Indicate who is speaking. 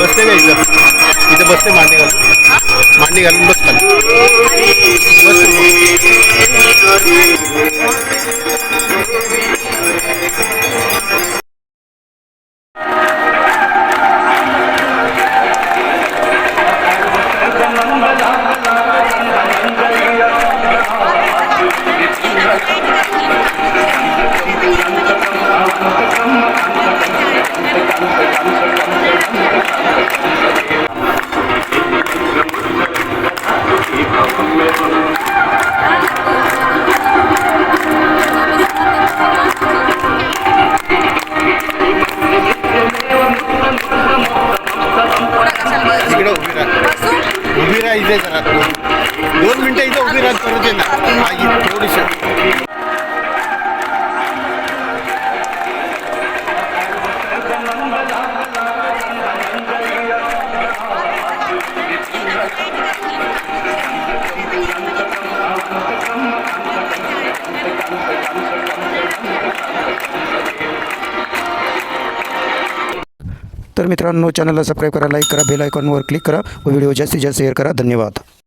Speaker 1: बसते का इथं? इथं बसते मांडी घालून? मांडी घालून बस ಇದೆ ಸರ್ ಅದು. ಗೌರ್ಮೆಂಟೇ ಇದೆ ಹೋಗಿರೋದು ಬರೋದಿಲ್ಲ. ಆಗಿ ಸರ್
Speaker 2: तर मित्रांनो चॅनलला सबस्क्राईब करा लाईक करा बेल आयकॉनवर क्लिक करा व व्हिडिओ जास्तीत जास्त शेअर करा. धन्यवाद.